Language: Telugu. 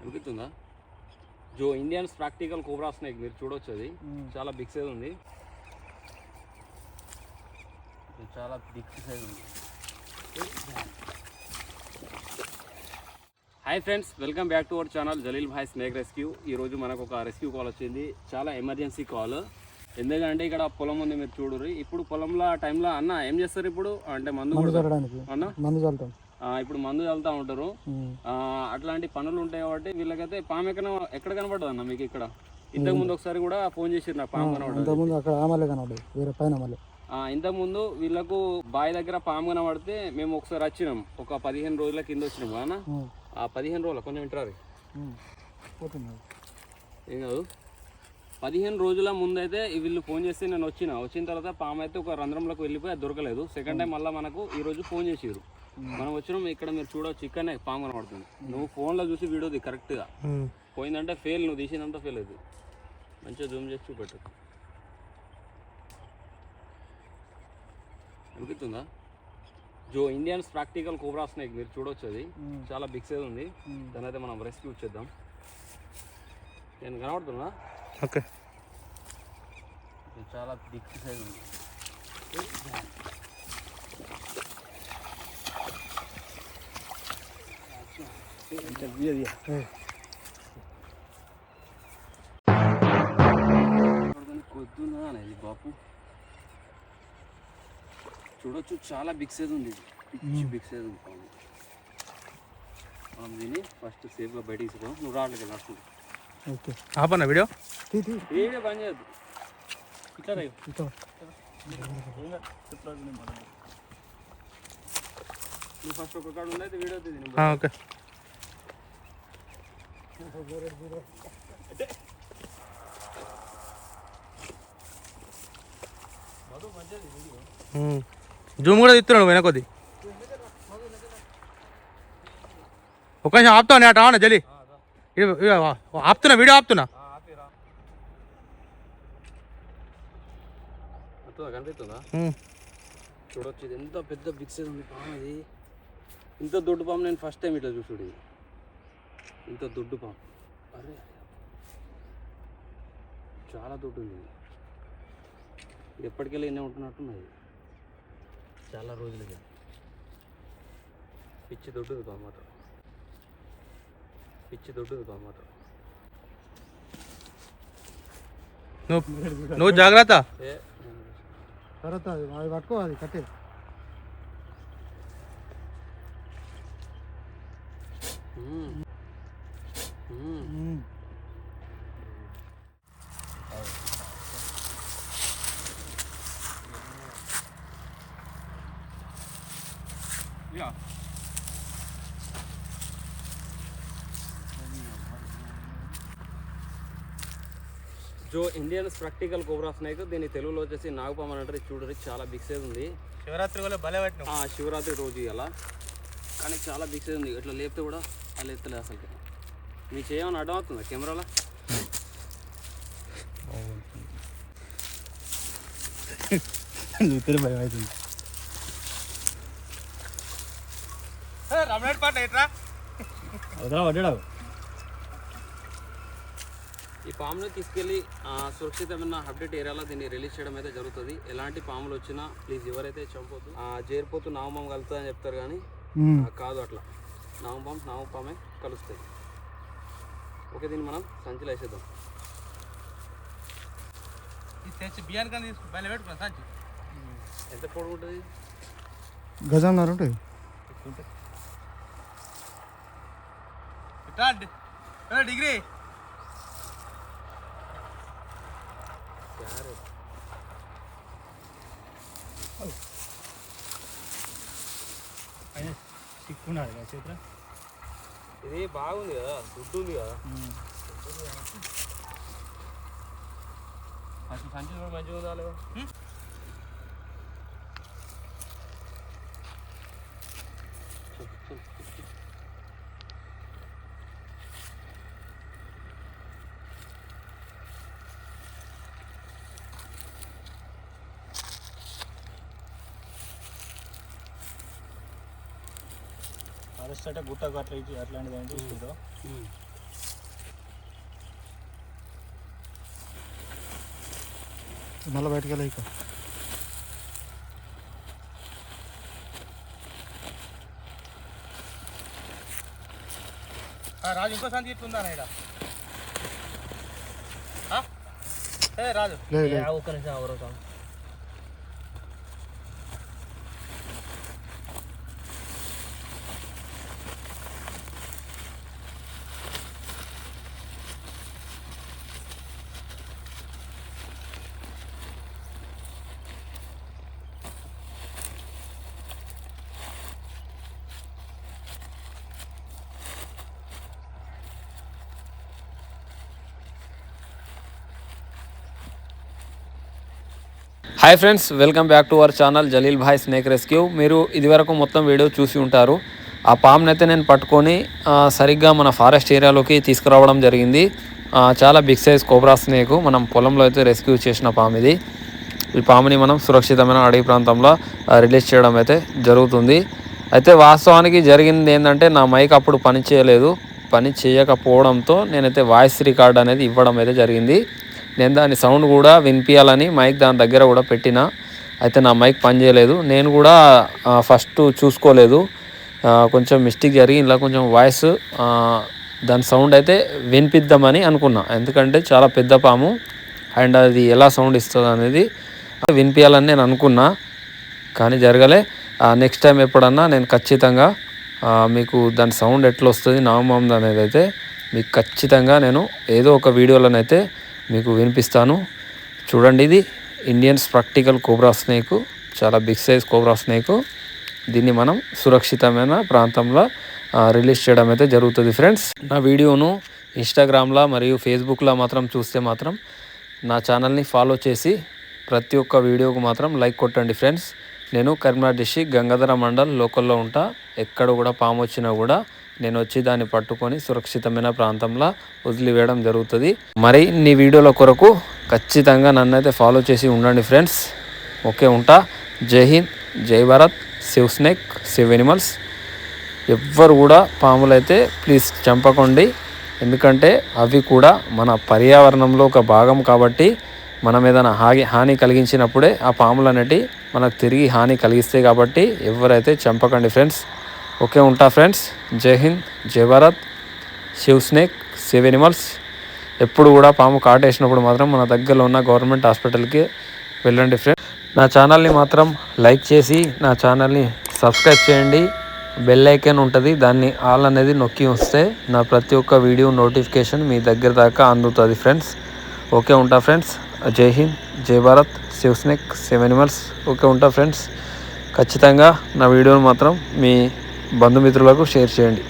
అనిపిస్తుందా జో ఇండియన్స్ ప్రాక్టికల్ కోబ్రా స్నేక్ మీరు చూడొచ్చు అది. చాలా బిగ్ సైజ్ ఉంది. చాలా బిగ్ సైజ్ ఉంది. Hi friends welcome back to our channel Jaleel Bhai snake rescue ఈరోజు మనకు ఒక రెస్క్యూ కాల్ వచ్చింది. చాలా ఎమర్జెన్సీ కాల్ ఎందుకంటే ఇక్కడ పొలం ఉంది మీరు చూడుర్రి. ఇప్పుడు పొలంలో టైంలో అన్న ఏం చేస్తారు ఇప్పుడు? అంటే మందు మందు కొడతారు. చల్లడానికి అన్న? మందు ఇప్పుడు మందు చల్లుతా ఉంటారు. అట్లాంటి పనులు ఉంటాయి కాబట్టి వీళ్ళకైతే పాము ఎక్కడ ఎక్కడ కనపడదు అన్న మీకు ఇక్కడ? ఇంతకు ముందు ఒకసారి కూడా ఫోన్ చేసిరు నాకు పాము కనబడదు వేరే పైన మళ్ళీ ఇంతకు ముందు వీళ్ళకు బావి దగ్గర పాము కనబడితే మేము ఒకసారి వచ్చినాం. ఒక పదిహేను రోజుల కింద వచ్చినాం కదా ఆ పదిహేను రోజుల కొంచెం వింటారు ఏం కాదు. పదిహేను రోజుల ముందైతే వీళ్ళు ఫోన్ చేస్తే నేను వచ్చిన. వచ్చిన తర్వాత పాము అయితే ఒక రంధ్రంలోకి వెళ్ళిపోయి దొరకలేదు. సెకండ్ టైం మళ్ళీ మనకు ఈ రోజు ఫోన్ చేసిరు మనం వచ్చినాం ఇక్కడ మీరు చూడవచ్చు ఇక్కడనే పాము కనబడుతుంది. నువ్వు ఫోన్లో చూసి వీడియోది కరెక్ట్గా పోయిందంటే ఫెయిల్ నువ్వు తీసిందంతా ఫెయిల్ అవుతుంది మంచిగా జూమ్ చేసి చూపెట్టు. అనిపిస్తుందా? జో ఇండియన్స్ ప్రాక్టికల్ కోబ్రా స్నేక్ మీరు చూడొచ్చు అది. చాలా బిగ్ సైజ్ ఉంది. దాని అయితే మనం రెస్క్యూ చేద్దాం. నేను కనబడుతున్నా ఓకే. ఇది చాలా బిగ్ సైజ్ ఉంది. కొద్దునా అనేది బాపు చూడొచ్చు చాలా బిగ్ సైజ్ ఉంది ఇది. పిచ్చి బిగ్ సైజ్ ఉంది పాము. మనం దీన్ని ఫస్ట్ సేఫ్గా బయటికి తీసుకో. నువ్వు రావట్లేదు నడుచుకుంటా ఓకే. ఆపన్న వీడియో? తీ తీ. ఏడే పని చేయద్దు. ఇట్లా రా నువ్వు ఫస్ట్ ఒక కాడ ఉండైతే వీడియో ఓకే. ఉమ్. జూమ్ కూడా తీస్తున్నాడు వెనక కొద్ది ఒక నిమిషం ఆపుతావు నేను అటు రావనా జలి ఆపుతున్నా వీడియో ఆపుతున్నా. కనిపిస్తుందా. చూడొచ్చు ఇది ఎంత పెద్ద బిగ్ సైజ్ ఉంది పాము ఇది. ఇంత దొడ్డు పాము నేను ఫస్ట్ టైం ఇట్లా చూసుడు ఇంత దొడ్డు పాము. అరే చాలా దొడ్డు ఉంది. ఇది. ఎప్పటికెళ్ళి ఎన్నే ఉంటున్నట్టున్నది. చాలా రోజులుగా. పిచ్చి దొడ్డుది మాత్రం. పిచ్చి దొడ్డుది మాత్రం. నువ్వు జాగ్రత్త. అది పట్టుకో అది కట్టే. మ్మ్. జో ఇండియన్స్ ప్రాక్టికల్ కోబ్రా స్నేక్ దీని తెలుగులో వచ్చేసి నాగపాము అంటారు. ఇది చూడరు చాలా బిగ్ సైజ్ ఉంది. శివరాత్రి కూడా భలే పట్టినావు ఆ శివరాత్రి రోజు ఇలా కానీ చాలా బిగ్ సైజ్ ఉంది. ఇట్లా లేపితే కూడా అలా ఎత్తలేదు అసలు. మీ చేయమని అడ్డం అవుతుందా కెమెరాలో? ఇద్దరు భయం అవుతుంది. రమణేట్ పాట ఎట్రా పడ్డాడు ఈ పామును తీసుకెళ్ళి ఆ, సురక్షితమైన అప్డేట్ ఏరియాలో దీన్ని రిలీజ్ చేయడం అయితే జరుగుతుంది. ఎలాంటి పాములు వచ్చినా ప్లీజ్ ఎవరైతే చంపొద్దు. ఆ చేరిపోతూ నామం కలుగుతుంది అని చెప్తారు కానీ కాదు అట్లా. నామపాము నామపామే కలుస్తాయి. ఓకే దీన్ని మనం సంచిలో వేసేద్దాం. తెచ్చి బియ్యాన్ని కానీ తీసుకు బయలు పెట్టుకున్నా సంచి. ఎంత పొడుగు ఉంటుంది? గజంన్నర ఏ డిగ్రీ. చిక్కున్నాడు చేతులు ఇది బాగుంది కదా దుడ్డు ఉంది కదా. అసలు సంచి కూడా మంచిగా ఉందా లేదా? అరెస్ట్ అంటే గుట్టకు అట్లా ఇచ్చి అట్లాంటిది ఏం చూసుకుంటాం మళ్ళీ బయటకు వెళ్ళక రాజు ఇంకో సంతి ఇట్లుందా ఇక్కడ రాజు. ఒక్క నిమిషం అవరోజు hi friends welcome back to our channel Jaleel Bhai snake rescue మీరు ఇదివరకు మొత్తం వీడియో చూసి ఉంటారు. ఆ పామ్ని అయితే నేను పట్టుకొని సరిగ్గా మన ఫారెస్ట్ ఏరియాలోకి తీసుకురావడం జరిగింది. చాలా బిగ్ సైజ్ కోబ్రా స్నేక్ మనం పొలంలో అయితే రెస్క్యూ చేసిన పాము ఇది. ఈ పాముని మనం సురక్షితమైన అడవి ప్రాంతంలో రిలీజ్ చేయడం అయితే జరుగుతుంది. అయితే వాస్తవానికి జరిగింది ఏంటంటే నా మైక్ అప్పుడు పని చేయలేదు పని చేయకపోవడంతో నేనైతే వాయిస్ రికార్డ్ అనేది ఇవ్వడం అయితే జరిగింది. నేను దాని సౌండ్ కూడా వినిపించాలని మైక్ దాని దగ్గర కూడా పెట్టిన. అయితే నా మైక్ పనిచేయలేదు నేను కూడా ఫస్ట్ చూసుకోలేదు. కొంచెం మిస్టేక్ జరిగి ఇలా కొంచెం వాయిస్ దాని సౌండ్ అయితే వినిపిద్దామని అనుకున్నా. ఎందుకంటే చాలా పెద్ద పాము. అండ్ అది ఎలా సౌండ్ ఇస్తుంది అనేది వినిపించాలని నేను అనుకున్నా. కానీ జరగలే. నెక్స్ట్ టైం ఎప్పుడన్నా నేను ఖచ్చితంగా మీకు దాని సౌండ్ ఎట్లా వస్తుంది నామం అనేది అయితే మీకు ఖచ్చితంగా నేను ఏదో ఒక వీడియోలోనైతే మీకు వినిపిస్తాను. చూడండి ఇది ఇండియన్స్ ప్రాక్టికల్ కోబ్రా స్నేక్ చాలా బిగ్ సైజ్ కోబ్రా స్నేక్ దీన్ని మనం సురక్షితమైన ప్రాంతంలో రిలీజ్ చేయడం అయితే జరుగుతుంది ఫ్రెండ్స్ నా వీడియోను ఇన్స్టాగ్రామ్లో మరియు ఫేస్బుక్లో మాత్రం చూస్తే మాత్రం నా ఛానల్ని ఫాలో చేసి ప్రతి ఒక్క వీడియోకు మాత్రం లైక్ కొట్టండి ఫ్రెండ్స్ నేను కరీంనగర్ డిస్టిక్ గంగాధర మండల్ లోకల్లో ఉంటా. ఎక్కడ కూడా పాము వచ్చినా కూడా నేను వచ్చి దాన్ని పట్టుకొని సురక్షితమైన ప్రాంతంలో వదిలివేయడం జరుగుతుంది. మరి నీ వీడియోల కొరకు ఖచ్చితంగా నన్నైతే ఫాలో చేసి ఉండండి ఫ్రెండ్స్ ఓకే ఉంటా. Jai Hind Jai Bharat. Save snake save animals. ఎవ్వరు కూడా పాములైతే ప్లీజ్ చంపకండి. ఎందుకంటే అవి కూడా మన పర్యావరణంలో ఒక భాగం కాబట్టి మనం ఏదైనా హాని హాని కలిగించినప్పుడే ఆ పాములు అనేటివి మనకు తిరిగి హాని కలిగిస్తాయి కాబట్టి ఎవరైతే చంపకండి ఫ్రెండ్స్. ఓకే ఉంటా friends. Jai Hind Jai Bharat. Save snake save animals. ఎప్పుడు కూడా పాము కాటేసినప్పుడు మాత్రం మన దగ్గరలో ఉన్న గవర్నమెంట్ హాస్పిటల్కి వెళ్ళండి ఫ్రెండ్స్. నా ఛానల్ని మాత్రం లైక్ చేసి నా ఛానల్ని సబ్స్క్రైబ్ చేయండి. బెల్ ఐకాన్ ఉంటుంది దాన్ని ఆల్ అనేది నొక్కి వస్తే నా ప్రతి ఒక్క వీడియో నోటిఫికేషన్ మీ దగ్గర దాకా అందుతుంది ఫ్రెండ్స్. ఓకే ఉంటా friends. Jai Hind Jai Bharat save snake save animals. Okay ఉంటా ఫ్రెండ్స్ ఖచ్చితంగా నా వీడియోని మాత్రం మీ బంధుమిత్రులకు షేర్ చేయండి.